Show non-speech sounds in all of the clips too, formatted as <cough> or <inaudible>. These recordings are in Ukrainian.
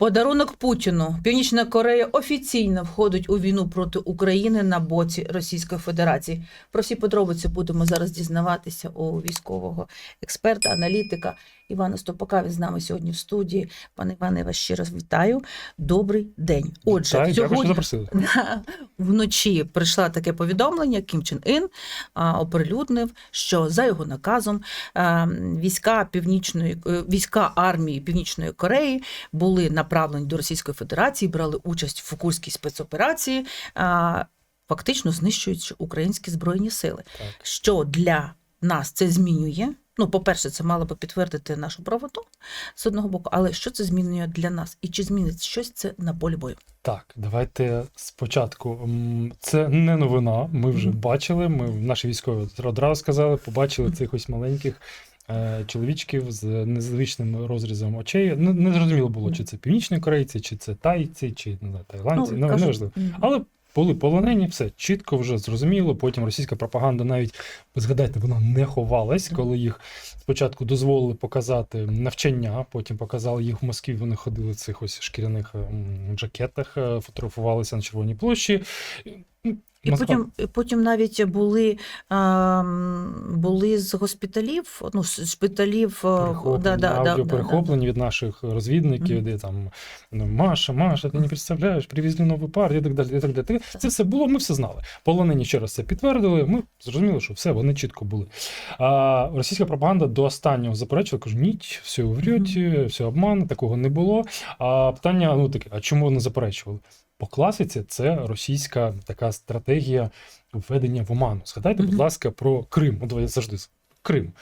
Подарунок Путіну. Північна Корея офіційно входить у війну проти України на боці Російської Федерації. Про всі подробиці будемо зараз дізнаватися у військового експерта, аналітика Івана Стопака. Він з нами сьогодні в студії. Пане Іване, я вас ще раз вітаю. Добрий день. Отже, Так, сьогодні <laughs> вночі прийшло таке повідомлення. Кім Чен Ін а, оприлюднив, що за його наказом а, війська північної е, війська армії Північної Кореї були направлені до Російської Федерації, брали участь в Курській спецоперації, фактично знищуючи українські збройні сили. Так. Що для нас це змінює? Ну, по-перше, це мало би підтвердити нашу правоту з одного боку, але що це змінює для нас? І чи змінить щось це на полі бою? Так, давайте спочатку. Це не новина. Ми вже Мгм. бачили. Ми наші військові одразу сказали, побачили цих ось маленьких. Е, Чоловічків з незвичним розрізом очей. Не, не зрозуміло було, чи це північні корейці, чи це тайці, чи не знаю, тайландці. Ну, неважливо. Але були полонені, все чітко вже зрозуміло. Потім російська пропаганда навіть згадайте, вона не ховалась, коли їх спочатку дозволили показати навчання, потім показали їх в Москві. Вони ходили в цих ось шкіряних ем, жакетах, е, фотографувалися на червоній площі. І Москва- потім, і потім навіть були, ем, були з госпіталів, ну, з шпиталів. е, перехоплені, да, да, да, аудіо да, перехоплені від наших розвідників, Мгм. де там ну, Маша, Маша, ти не представляєш, привезли нову партію і так далі. І так далі. Це все було, ми все знали. Полонені ще раз це підтвердили. Ми зрозуміли, що все, вони чітко були. А російська пропаганда до останнього заперечувала, каже, ні, все врете, все обман, такого не було. А питання, ну таке, а чому вони заперечували? По класиці це російська така стратегія введення в оману. Згадайте, будь ласка, про Крим. От я завжди Крим.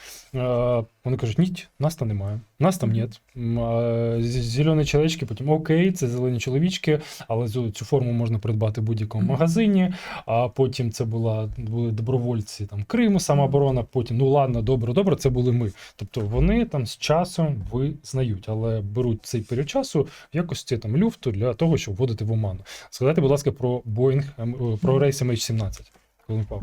Вони кажуть, ні, нас там немає, нас там нет. Е, Зелені чоловічки, потім окей, це зелені чоловічки, але цю, цю форму можна придбати в будь-якому магазині. А потім це була були добровольці там Криму, самооборона. Потім ну ладно, добре, добре, це були ми. Тобто вони там з часом визнають, але беруть цей період часу в якості там люфту для того, щоб вводити в оману. Згадайте, будь ласка, про Боїнг, ем, про рейс MH17, коли він впав.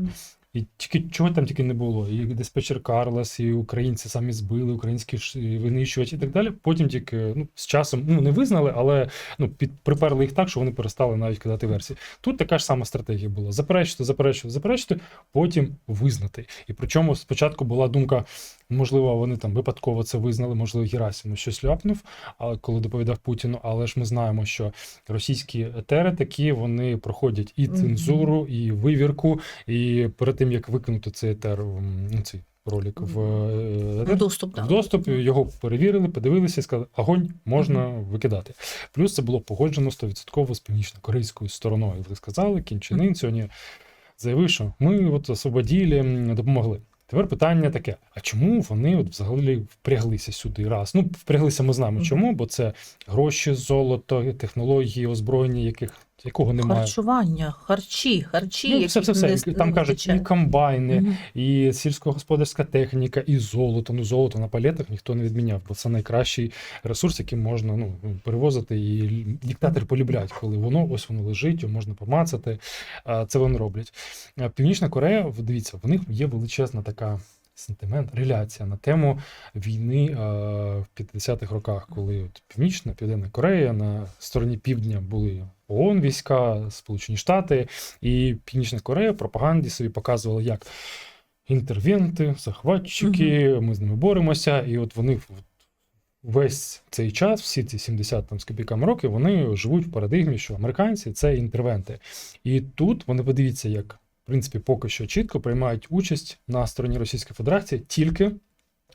І тільки чого там тільки не було. І диспетчер Карлес, і українці самі збили, українські винищувачі і так далі. Потім тільки ну, з часом ну, не визнали, але ну, під, приперли їх так, що вони перестали навіть кидати версії. Тут така ж сама стратегія була: заперечити, заперечити, заперечити, потім визнати. І причому спочатку була думка, можливо, вони там випадково це визнали, можливо, Герасимов щось ляпнув, а коли доповідав Путіну. Але ж ми знаємо, що російські етери такі вони проходять і цензуру, і вивірку, і перед тим як викинути цей етер, ну, цей ролик в, е, етер, Доступ, да. в доступ, його перевірили, подивилися і сказали, огонь можна викидати. Плюс це було погоджено 100% з північно-корейською стороною. Ви сказали, Кінчинин сьогодні заявив, що ми от освободили, допомогли. Тепер питання таке: а чому вони от взагалі впряглися сюди раз? Ну, впряглися, ми знаємо чому, бо це гроші, золото, технології, озброєння, яких якого немає. Харчування, харчі, харчі, Ну, які все, все, все. Там кажуть, і комбайни, Мгм. і сільськогосподарська техніка, і золото. Ну, золото на палетах ніхто не відміняв, бо це найкращий ресурс, яким можна ну, перевозити. І диктатори полюбляють, коли воно ось воно лежить, його можна помацати. Це вони роблять. Північна Корея, дивіться, в них є величезна така. Сентимент, реляція на тему війни е, в 50-х роках, коли от Північна, Південна Корея на стороні півдня були ООН війська, Сполучені Штати, і Північна Корея пропаганді собі показувала, як інтервенти, захватчики, ми з ними боремося. І от вони весь цей час, всі ці 70 там з копійками років, вони живуть в парадигмі, що американці це інтервенти. І тут вони подивіться, як в принципі поки що чітко приймають участь на стороні Російської Федерації тільки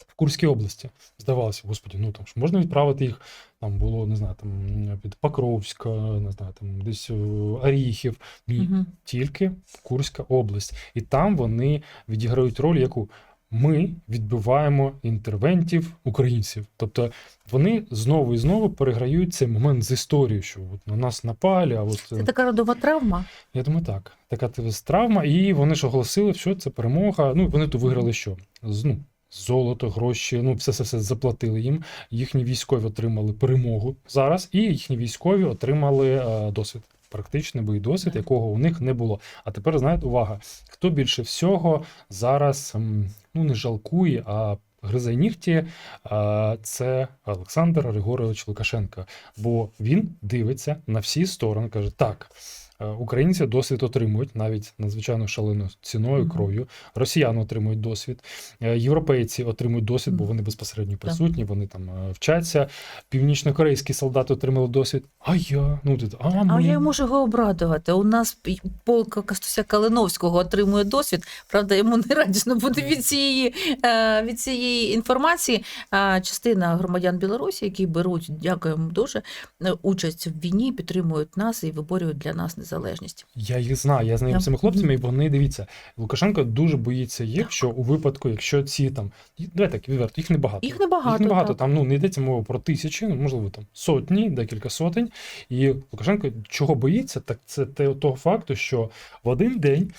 в Курській області. Здавалося, господі, ну там ж можна відправити їх. Там було, не знаю, там під Покровська, не знаю, там десь е, Оріхів. Ні, угу. тільки Курська область. І там вони відіграють роль, яку ми відбиваємо інтервентів українців. Тобто вони знову і знову переграють цей момент з історією, що от на нас напали, а от Це така родова травма. я думаю, так. Така травма, і вони ж оголосили, що це перемога. Ну, вони то виграли що? З, ну, золото, гроші, ну, все, все, все заплатили їм. Їхні військові отримали перемогу зараз, і їхні військові отримали е, досвід. Практичний бойовий досвід, якого у них не було. А тепер знаєте, увага, хто більше всього зараз ну не жалкує, а гризе нігті, це Олександр Григорович Лукашенко. Бо він дивиться на всі сторони, каже: так. Е, Українці досвід отримують навіть надзвичайно шаленою ціною, кров'ю. Росіяни отримують досвід, е, європейці отримують досвід, бо вони безпосередньо присутні, вони там е, вчаться. Північнокорейські солдати отримали досвід. А я ну тут, а, А я можу його обрадувати. У нас полк Кастуся Калиновського отримує досвід. Правда, йому не радісно буде від цієї, від цієї інформації. Частина громадян Білорусі, які беруть, дякуємо дуже, участь в війні, підтримують нас і виборюють для нас незалежність. Я їх знаю, я знаю з цими хлопцями, і вони дивіться. Лукашенко дуже боїться їх, що у випадку, якщо ці там давай так відверто, їх небагато. Їх небагато, Їх небагато. так. Там ну не йдеться мова про тисячі, ну можливо там сотні, декілька сотень. І Лукашенко чого боїться, так це те того факту, що в один день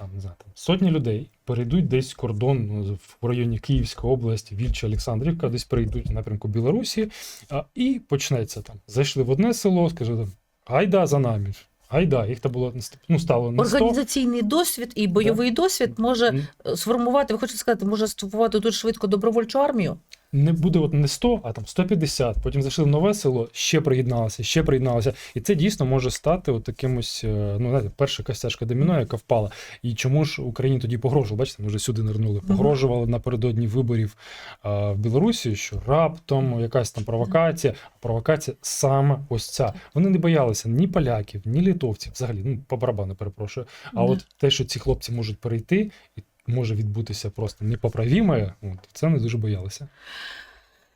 там не знаю, там сотні людей перейдуть десь кордон ну, в районі Київської області, Вільча, Олександрівка, десь перейдуть в напрямку Білорусі, а, і почнеться там. Зайшли в одне село, скажу там. Гайда за нами. Гайда, їх там було ну, стало не 100. Організаційний досвід і бойовий досвід може сформувати, ви хочете сказати, може сформувати дуже швидко добровольчу армію? Не буде от не 100, а там 150. Потім зайшли в нове село, ще приєдналося, ще приєдналося. І це дійсно може стати от якимось, е, ну знаєте, перша костяшка доміно, яка впала. І чому ж Україні тоді погрожували? Бачите, ми вже сюди нирнули. Погрожували напередодні виборів а, в Білорусі, що раптом якась там провокація. А провокація саме ось ця. Вони не боялися ні поляків, ні літовців. Взагалі, ну по барабану перепрошую. А от те, що ці хлопці можуть перейти, і може відбутися просто непоправіме, от, це не дуже боялися.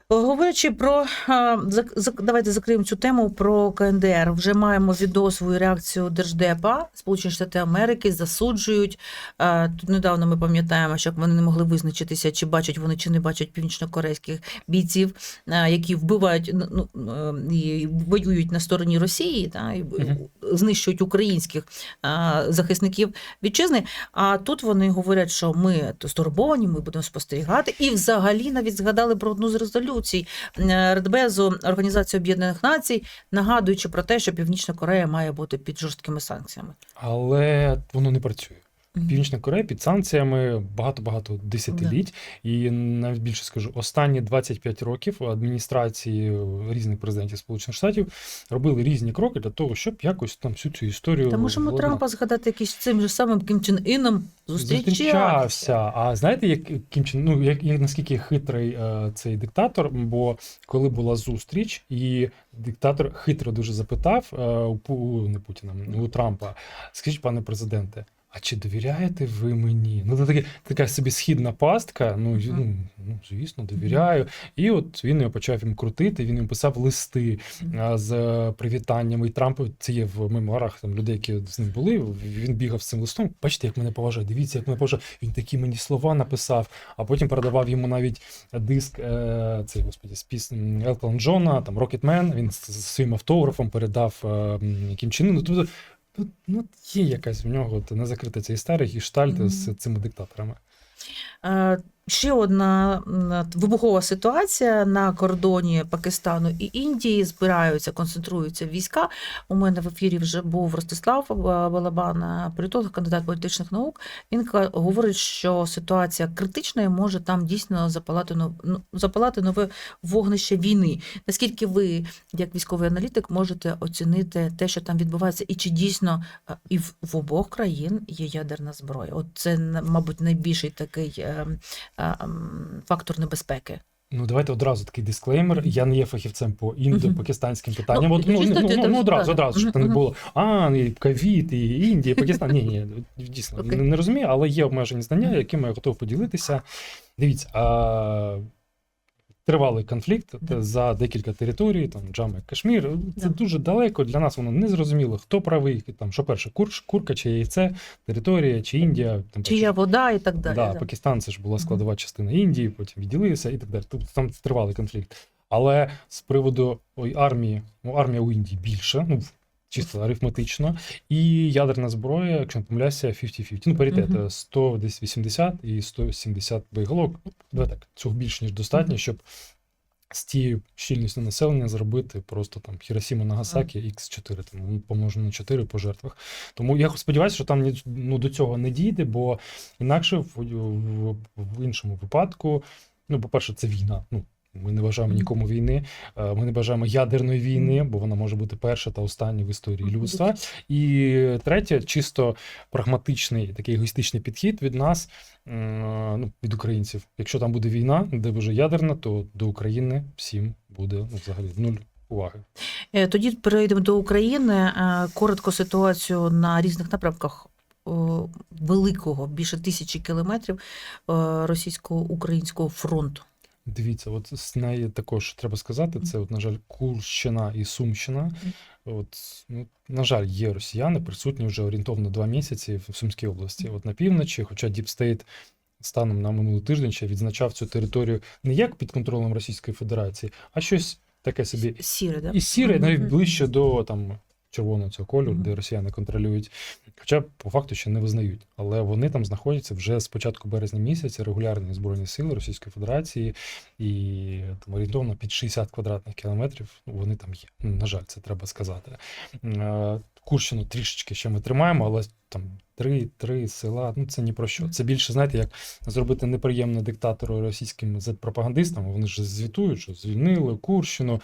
Говорячи про давайте закриємо цю тему про КНДР. Вже маємо відео свою реакцію Держдепа Сполучені Штати Америки засуджують. Тут недавно ми пам'ятаємо, що вони не могли визначитися, чи бачать вони чи не бачать північнокорейських бійців, які вбивають ну, ну, і воюють на стороні Росії, та, і знищують українських захисників вітчизни. А тут вони говорять, що ми стурбовані, ми будемо спостерігати. І взагалі навіть згадали про одну з резолюцій е, Радбезу Організації Об'єднаних Націй, нагадуючи про те, що Північна Корея має бути під жорсткими санкціями. Але воно не працює. Північна Корея під санкціями багато-багато десятиліть. І навіть більше скажу, останні 25 років адміністрації різних президентів Сполучених Штатів робили різні кроки для того, щоб якось там всю цю історію Та можемо владнати. Трампа згадати якийсь цим же самим Кім Чен Іном зустрічався. Зустрічався. А знаєте, як Кім Чен, ну як, як наскільки хитрий е, цей диктатор? Бо коли була зустріч, і диктатор хитро дуже запитав е, у не Путіна, у Трампа: скажіть, пане президенте. А чи довіряєте ви мені? Ну, це таке, така собі східна пастка. Ну, ну, ну, звісно, довіряю. І от він його почав їм крутити, він їм писав листи з привітаннями. І Трамп це є в мемуарах там людей, які з ним були. Він бігав з цим листом. Бачите, як мене поважає. Дивіться, як мене поважає. Він такі мені слова написав, а потім передавав йому навіть диск е, цей господі з пісень Елтон Джона, там Рокетмен. Він з своїм автографом передав е, м, яким чином. Ну, тобто, ну, ну, є якась в нього незакрита не закрита ця історія гіштальт -hmm. з цими диктаторами. Ще одна вибухова ситуація на кордоні Пакистану і Індії збираються, концентруються війська. У мене в ефірі вже був Ростислав е, Балабан, е, політолог, кандидат політичних наук. Він говорить, що ситуація критична і може там дійсно запалати ну, запалати нове вогнище війни. Наскільки ви, як військовий аналітик, можете оцінити те, що там відбувається, і чи дійсно е, і в, обох країн є ядерна зброя? От це, мабуть, найбільший такий е, е, м, фактор небезпеки. Ну, давайте одразу такий дисклеймер. Я не є фахівцем по індо-пакистанським питанням. Ну, От, ну, чисто ну, ти ну, там ну, одразу, одразу, щоб це не було. А, і ковід, і Індія, і Пакистан. Ні, ні, дійсно okay. не, не розумію, але є обмежені знання, якими я готов поділитися. Дивіться, а, тривалий конфликт Да. за декілька територій, там Джама, Кашмір. Це Да. дуже далеко. Для нас воно не зрозуміло, хто правий, там, що перше, курш, курка чи яйце, територія, чи Індія. Паче, Чия вода і так далі. Да, да. Пакистан це ж була складова частина Індії, потім відділилися і так далі. Тобто там тривалий конфлікт. Але з приводу ой, армії, ну армія у Індії більше, ну чисто арифметично, і ядерна зброя, якщо не помиляюся, 50-50. Ну, паритет Мгм. 100 десь 80 і 170 боєголовок. Ну, давай так, цього більш ніж достатньо, щоб з тією щільністю населення зробити просто там Хіросіма Нагасакі Х4, там помножено на 4 по жертвах. Тому я сподіваюся, що там ну, до цього не дійде, бо інакше в, в, в іншому випадку Ну, по-перше, це війна. Ну, ми не бажаємо нікому війни. Е, Ми не бажаємо ядерної війни, бо вона може бути перша та остання в історії людства. І третє, чисто прагматичний такий егоїстичний підхід від нас, ну, від українців. Якщо там буде війна, де вже ядерна, то до України всім буде ну, взагалі нуль уваги. Е, Тоді перейдемо до України. Е, Коротко ситуацію на різних напрямках великого, більше тисячі кілометрів е, російсько-українського фронту. Дивіться, от з неї також треба сказати, це, от, на жаль, Курщина і Сумщина. От, ну, на жаль, є росіяни, присутні вже орієнтовно два місяці в Сумській області. От на півночі, хоча Діпстейт станом на минулий тиждень ще відзначав цю територію не як під контролем Російської Федерації, а щось таке собі Сіре, да? і сіре, навіть ближче до там червоного цього кольору, Мгм. де росіяни контролюють. Хоча по факту ще не визнають. Але вони там знаходяться вже з початку березня місяця, регулярні збройні сили Російської Федерації, і там орієнтовно під 60 квадратних кілометрів ну, вони там є. Ну, на жаль, це треба сказати. Е, Курщину трішечки ще ми тримаємо, але там три, три села, ну це ні про що. Це більше, знаєте, як зробити неприємне диктатору російським пропагандистам. Вони ж звітують, що звільнили Курщину.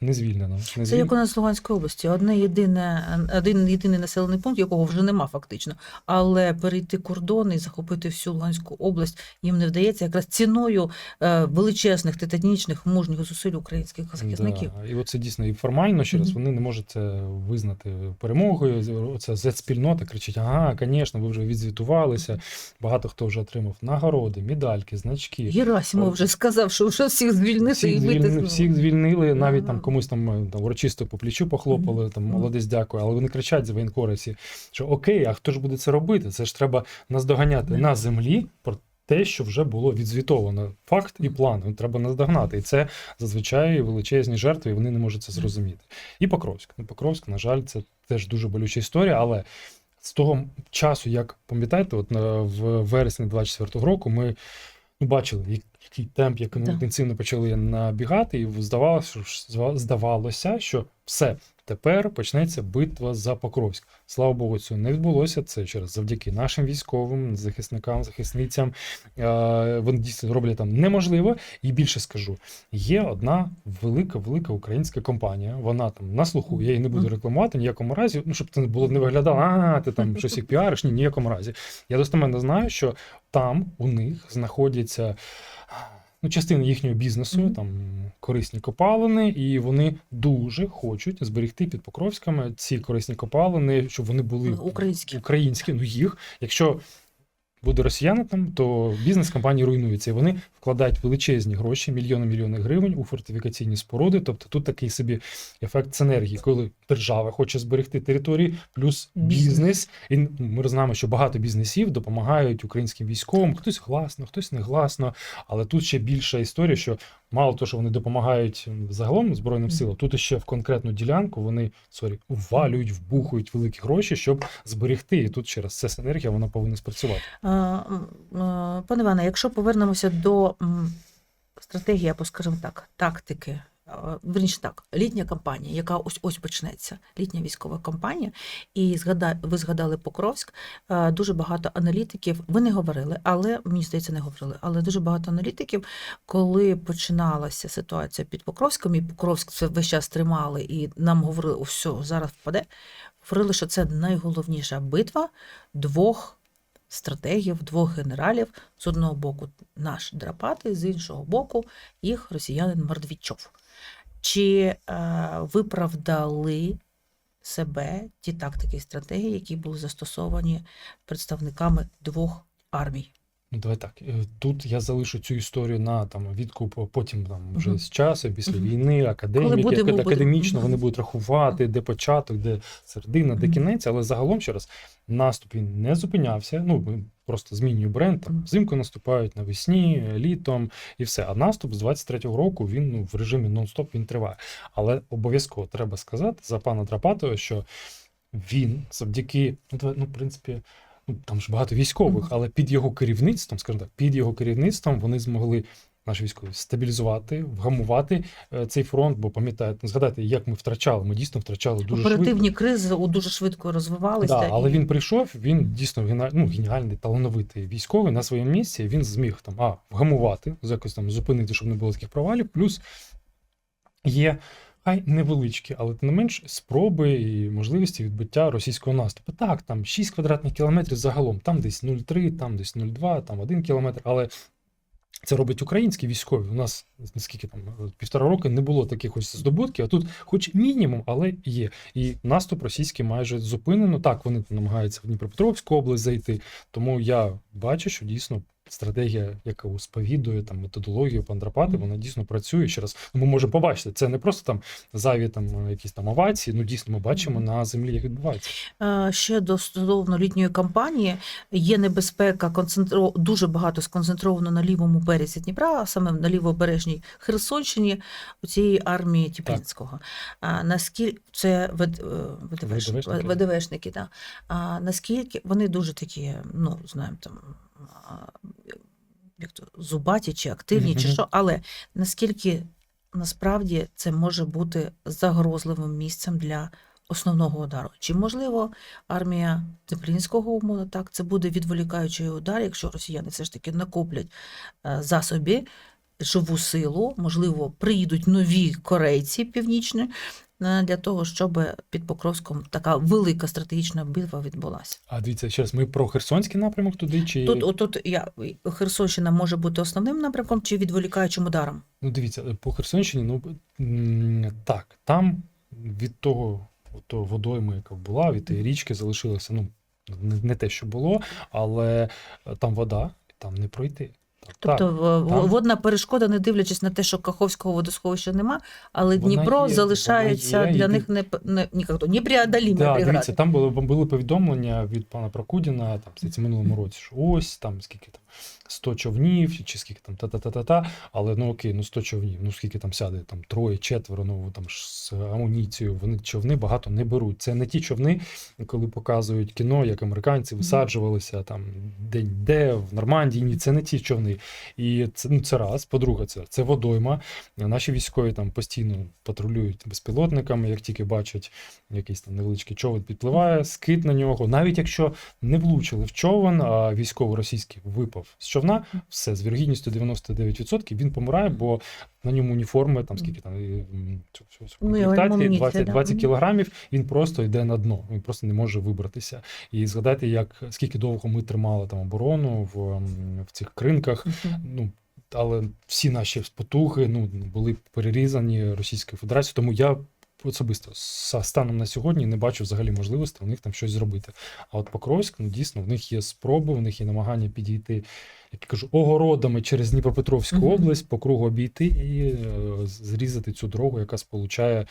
Не звільнено. Не Це як у нас в Луганській області. Одне єдине, один єдиний населений пункт, якого вже нема фактично. Але перейти кордон і захопити всю Луганську область їм не вдається якраз ціною е, величезних титанічних мужніх зусиль українських захисників. Да. І оце дійсно і формально ще раз вони не можуть це визнати перемогою. Оця Z-спільнота кричить: ага, звісно, ви вже відзвітувалися. Багато хто вже отримав нагороди, медальки, значки. Герасимов вже сказав, що вже всіх звільнити Всіх, і вийти всіх звільнили, навіть там комусь там, е, там урочисто по плечу похлопали, там молодець, дякую. Але вони кричать за воєнкорисі, що окей, а хто ж буде це робити? Це ж треба наздоганяти на землі про те, що вже було відзвітовано. Факт і план. Треба наздогнати. І це зазвичай величезні жертви, і вони не можуть це зрозуміти. І Покровськ. Ну, Покровськ, на жаль, це теж дуже болюча історія, але. З того часу, як пам'ятаєте, от в вересні 24-го року ми ну, бачили, який темп, як Да. інтенсивно почали набігати, і здавалося, що, здавалося, що все, тепер почнеться битва за Покровськ. Слава Богу, цього не відбулося. Це через завдяки нашим військовим, захисникам, захисницям. Е, Вони дійсно роблять там неможливо. І більше скажу, є одна велика, велика українська компанія. Вона там на слуху. Я її не буду рекламувати в ніякому разі, ну щоб це не було не виглядало, а ти там щось їх піариш. Ні, ніякому разі. Я достеменно знаю, що там у них знаходяться ну, частина їхнього бізнесу, Мгм. там корисні копалини, і вони дуже хочуть зберегти під Покровськами ці корисні копалини, щоб вони були Українські. українські. Ну їх, якщо буде росіяни там, то бізнес компанії руйнується. І вони вкладають величезні гроші, мільйони мільйони гривень у фортифікаційні споруди. Тобто тут такий собі ефект синергії, коли держава хоче зберегти території, плюс Бізнес. І ми знаємо, що багато бізнесів допомагають українським військовим. Хтось гласно, хтось не гласно. Але тут ще більша історія, що мало того, що вони допомагають загалом збройним силам, тут ще в конкретну ділянку вони сорі, ввалюють, вбухують великі гроші, щоб зберегти. І тут ще раз ця синергія вона повинна спрацювати. Пане Іване, якщо повернемося до стратегії, або, скажімо так, тактики, верніше так, літня кампанія, яка ось ось почнеться, літня військова кампанія, і згада, ви згадали Покровськ, дуже багато аналітиків, ви не говорили, але мені здається, не говорили, але дуже багато аналітиків, коли починалася ситуація під Покровськом, і Покровськ це весь час тримали, і нам говорили, о, все, зараз впаде. Говорили, що це найголовніша битва двох стратегів, двох генералів. З одного боку наш Драпати, з іншого боку їх росіянин Мордвічов. Чи е, виправдали себе ті тактики і стратегії, які були застосовані представниками двох армій? Ну, давай так. е, Тут я залишу цю історію на там відкуп, потім там вже Мгм. з часу, після Мгм. війни, академіки, будемо- акад- будемо. академічно вони будуть рахувати, де початок, де середина, де Мгм. кінець, але загалом ще раз наступ він не зупинявся. Ну просто змінюю бренд. Там взимку наступають навесні, літом і все. А наступ з 23-го року він ну в режимі нон-стоп він триває. Але обов'язково треба сказати за пана Драпатова, що він завдяки, ну, ну, в принципі, там ж багато військових, але під його керівництвом, скажімо так, під його керівництвом вони змогли наші військові стабілізувати, вгамувати е, цей фронт. Бо пам'ятаєте, згадайте, як ми втрачали. Ми дійсно втрачали дуже швидко. Оперативні кризи у- дуже швидко розвивалися. Да, але він прийшов, він дійсно гена- ну, геніальний, талановитий військовий на своєму місці. Він зміг там а, вгамувати, якось там зупинити, щоб не було таких провалів. Плюс є хай невеличкі, але тим не менш спроби і можливості відбиття російського наступу. Так, там 6 квадратних кілометрів загалом, там десь 0,3, там десь 0,2, там 1 кілометр, але. Це робить українські військові. У нас наскільки там півтора роки не було таких ось здобутків, а тут, хоч мінімум, але є. І наступ російський майже зупинено. Так, вони намагаються в Дніпропетровську область зайти. Тому я бачу, що дійсно стратегія, яку сповідує там методологію Пандрапати, вона дійсно працює ще раз. Ну, Ми можемо побачити, це не просто там зайві там якісь там овації. Ну дійсно, ми бачимо на землі, як відбувається. Е, Ще до стосовно літньої кампанії є небезпека концентро... дуже багато сконцентровано на лівому березі Дніпра, а саме на лівобережній Херсонщині у цієї армії Тіплінського. А наскільки це е, ВДВшники. ВДВшники, да. а наскільки вони дуже такі, ну знаємо там. Як то зубаті чи активні, чи що, але наскільки насправді це може бути загрозливим місцем для основного удару. Чи можливо армія Теплінського умовно так, це буде відволікаючий удар, якщо росіяни все ж таки накоплять е, засобі, живу силу, можливо, приїдуть нові корейці північні для того, щоб під Покровськом така велика стратегічна битва відбулася. А дивіться, ще раз, ми про Херсонський напрямок туди чи Тут, отут я Херсонщина може бути основним напрямком чи відволікаючим ударом. Ну, дивіться, по Херсонщині, ну так, там від того, того водойми, яка була, від тієї річки залишилося, ну, не, не те, що було, але е, там вода, там не пройти. Так, Тобто там- водна перешкода, не дивлячись на те, що Каховського водосховища нема, але Вона Дніпро є, залишається є, для і них не, не, нікого, непреодолімою Да, дивіться, там були, були повідомлення від пана Прокудіна, там, здається, минулому році, що ось там скільки там 100 човнів, чи скільки там та-та-та-та-та, але ну окей, ну 100 човнів, ну скільки там сяде, там троє, четверо, ну там ж з амуніцією, вони човни багато не беруть. Це не ті човни, коли показують кіно, як американці висаджувалися там день-де в Нормандії, ні, це не ті човни. І це, ну, це раз. По-друге, це, це водойма. Наші військові там постійно патрулюють безпілотниками, як тільки бачать якийсь там невеличкий човен підпливає, скид на нього. Навіть якщо не влучили в човен, а військовий російський випав з човна, все з вірогідністю 99% він помирає, бо на ньому уніформи, там скільки там Ну, комплектації, 20, 20 кілограмів, він просто йде на дно, він просто не може вибратися. І згадайте, як скільки довго ми тримали там оборону в, в цих кринках. Мгм. Ну, але всі наші потуги ну, були перерізані Російською Федерацією, тому я особисто станом на сьогодні не бачу взагалі можливості у них там щось зробити. А от Покровськ, ну дійсно, в них є спроби, в них є намагання підійти, як я кажу, огородами через Дніпропетровську Мгм. область, по кругу обійти і е, зрізати цю дорогу, яка сполучає.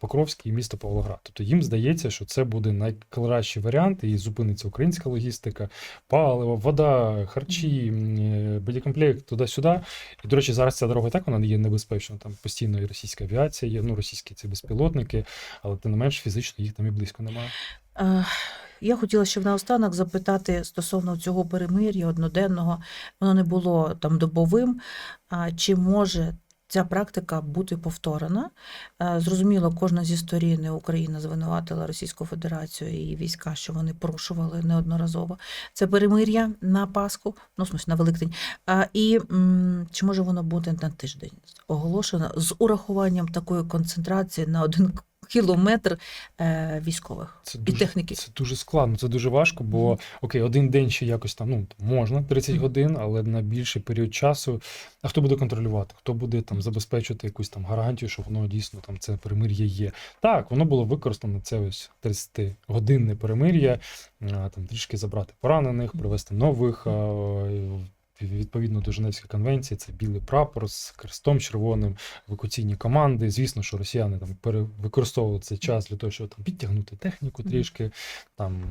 Покровськ і місто Павлоград. Тобто їм здається, що це буде найкращий варіант, і зупиниться українська логістика, паливо, вода, харчі, е, боєкомплект туди-сюди. І, до речі, зараз ця дорога так вона є небезпечна. Там постійно і російська авіація є, ну російські ці безпілотники, але тим не менш фізично їх там і близько немає. Е, Я хотіла ще наостанок запитати стосовно цього перемир'я одноденного, воно не було там добовим. Чи може ця практика бути повторена? Е, Зрозуміло, кожна зі сторін Україна звинуватила Російську Федерацію і війська, що вони порушували неодноразово це перемир'я на Пасху, ну смысле, на Великдень. І чи може воно бути на тиждень оголошено з урахуванням такої концентрації на один кілометр е, військових Це і дуже, техніки? це дуже складно, це дуже важко, бо окей, один день ще якось там ну можна 30 Мгм. годин, але на більший період часу. А хто буде контролювати? Хто буде там забезпечувати якусь там гарантію, що воно дійсно там це перемир'я є? Так, воно було використано це ось 30 годинне перемир'я, там трішки забрати поранених, привезти нових. Відповідно до Женевської конвенції, це білий прапор з хрестом червоним, евакуаційні команди. Звісно, що росіяни там використовували цей час для того, щоб там підтягнути техніку трішки, там,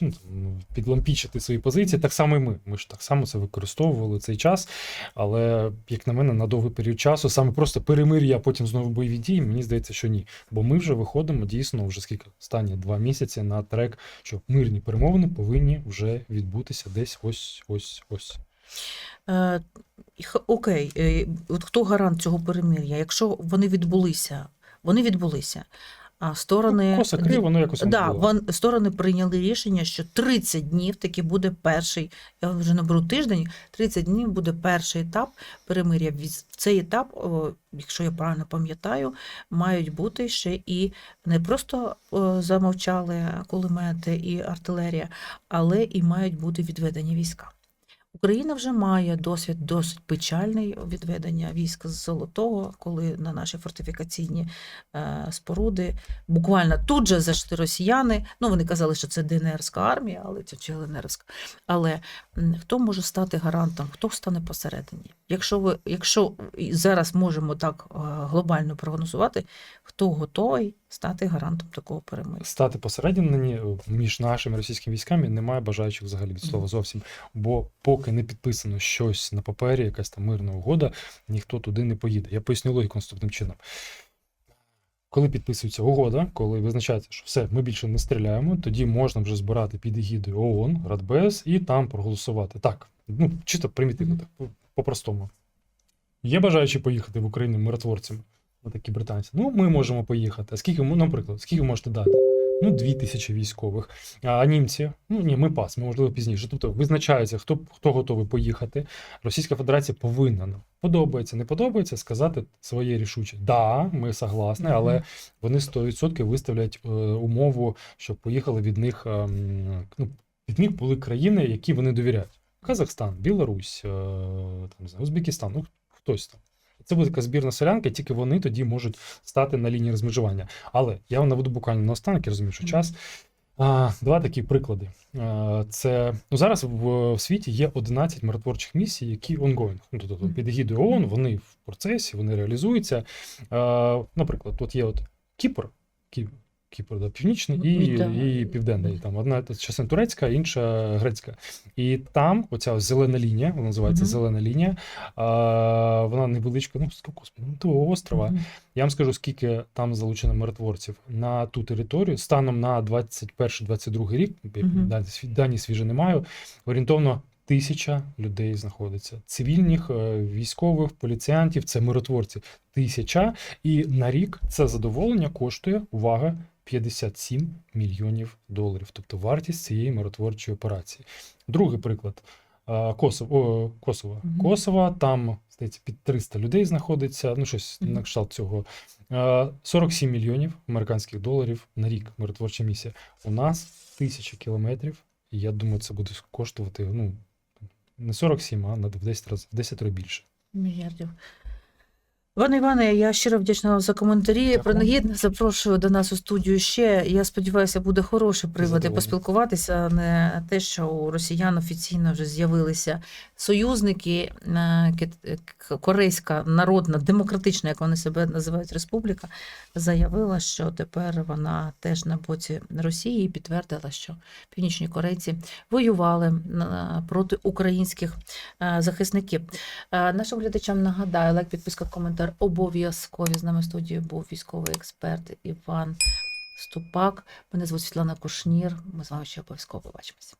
ну, там підлампічити свої позиції. Так само і ми. Ми ж так само це використовували цей час. Але, як на мене, на довгий період часу саме просто перемир'я, а потім знову бойові дії, мені здається, що ні. Бо ми вже виходимо дійсно вже скільки останні два місяці на трек, що мирні перемовини повинні вже відбутися десь ось ось ось. Е, Окей, е, от хто гарант цього перемир'я? Якщо вони відбулися, вони відбулися. А сторони Ну, Коса криво, ну якось Да, вон, сторони прийняли рішення, що 30 днів таки буде перший, я вже не беру тиждень, 30 днів буде перший етап перемир'я. В цей етап, якщо я правильно пам'ятаю, мають бути ще і не просто замовчали кулемети і артилерія, але і мають бути відведені війська. Україна вже має досвід досить печальний відведення військ з Золотого, коли на наші фортифікаційні е, споруди буквально тут же зайшли росіяни. Ну, вони казали, що це ДНРська армія, але це чи ЛНРська. Але хто може стати гарантом, хто стане посередині? Якщо ви, якщо зараз можемо так е, глобально прогнозувати, хто готовий стати гарантом такого перемир'я? Стати посередині е, між нашими російськими військами немає бажаючих взагалі від слова зовсім. Бо поки не підписано щось на папері, якась там мирна угода, ніхто туди не поїде. Я поясню логіку наступним чином. Коли підписується угода, коли визначається, що все, ми більше не стріляємо, тоді можна вже збирати під егідою ООН, Радбез і там проголосувати. Так, ну чисто примітивно, так по- по-простому. Є бажаючі поїхати в Україну миротворцями, такі британці. Ну, ми можемо поїхати. А скільки, мо- наприклад, скільки ви можете дати? Ну, дві тисячі військових. А німці, ну ні, ми пас, ми можливо пізніше. Тобто визначається, хто, хто готовий поїхати. Російська Федерація повинна нам подобається, не подобається, сказати своє рішуче. Да, ми согласні, але вони 100% виставлять е, умову, щоб поїхали від них. ем, ну, від них були країни, які вони довіряють. Казахстан, Білорусь, е, там, Узбекистан, ну хтось там. Це буде така збірна солянка, тільки вони тоді можуть стати на лінії розмежування. Але я вам наведу буквально наостанок, я розумію, що час. А, два такі приклади. А, це ну, зараз в, в світі є 11 миротворчих місій, які ongoing. Ну, тобто під егідою ООН, вони в процесі, вони реалізуються. А, наприклад, тут є от Кіпр, Кі- Кіпр, да, північний і, Да. і південний. Там одна частина турецька, інша грецька. І там оця ось зелена лінія, вона називається Мгм. зелена лінія. А, вона невеличка, ну скільки, господи, ну, того острова. Мгм. Я вам скажу, скільки там залучено миротворців на ту територію станом на 21-22 рік. Дані, сві- дані свіжі не маю. Орієнтовно тисяча людей знаходиться. Цивільних, е, військових, поліціянтів це миротворці. Тисяча. І на рік це задоволення коштує увага. 57 мільйонів доларів, тобто вартість цієї миротворчої операції. Другий приклад Косово, о, Косово. Мгм. Косово, там здається, під 300 людей знаходиться, ну щось Мгм. на кшталт цього. А, 47 мільйонів американських доларів на рік миротворча місія. У нас тисяча кілометрів, і я думаю, це буде коштувати ну, не 47, а в 10 разів, в 10 разів більше. Мільярдів. Пане Іване, я щиро вдячна вам за коментарі. Принагідно запрошую до нас у студію ще. Я сподіваюся, буде хороший привод і Задоволений. поспілкуватися, а не те, що у росіян офіційно вже з'явилися союзники. Е, Корейська народна демократична, як вони себе називають, республіка, заявила, що тепер вона теж на боці Росії і підтвердила, що північні корейці воювали проти українських е, захисників. Е, Нашим глядачам нагадаю, лайк, підписка, коментар обов'язкові. З нами в студії був військовий експерт Іван Ступак. Мене звуть Світлана Кушнір. Ми з вами ще обов'язково побачимося.